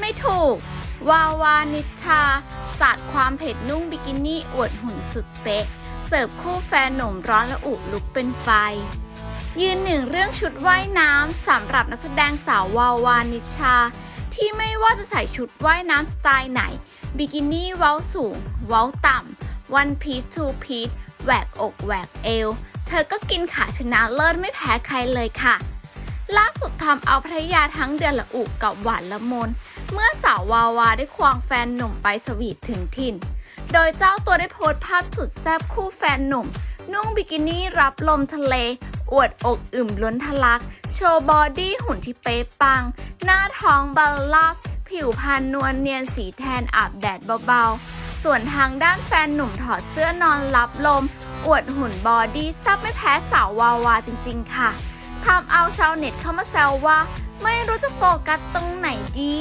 ไม่ถูก วาวานิชาสาดความเผ็ดนุ่งบิกินี่อวดหุ่นสุดเป๊ะ เสิร์ฟคู่แฟนหนุ่มร้อนและอุลุกเป็นไฟ ยืนหนึ่งเรื่องชุดว่ายน้ำสำหรับนักแสดงสาววาวานิชา ที่ไม่ว่าจะใส่ชุดว่ายน้ำสไตล์ไหน บิกินี่เว้าสูง เว้าต่ำวันพีชทูพีชแหวกอกแหวกเอว เธอก็กินขาชนะเลิศไม่แพ้ใครเลยค่ะ ล่าสุดทำเอาภรรยาทั้งเดือนละอุกับหวานละมน เมื่อสาววาวาได้ควงแฟนหนุ่มไปสวีทถึงถิ่น โดยเจ้าตัวได้โพสต์ภาพสุดแซ่บคู่แฟนหนุ่ม นุ่งบิกินี่รับลมทะเล อวดอกอึมล้นทะลัก โชว์บอดี้หุ่นที่เป๊ะปัง หน้าท้องบาลาบผิวพรรณนวลเนียนสีแทนอาบแดดเบาๆ ส่วนทางด้านแฟนหนุ่มถอดเสื้อนอนรับลม อวดหุ่นบอดี้ซับไม่แพ้สาววาวาจริง ๆ ค่ะ ทำเอาชาวเน็ตเข้ามาแซวว่า ไม่รู้จะโฟกัสตรงไหนดี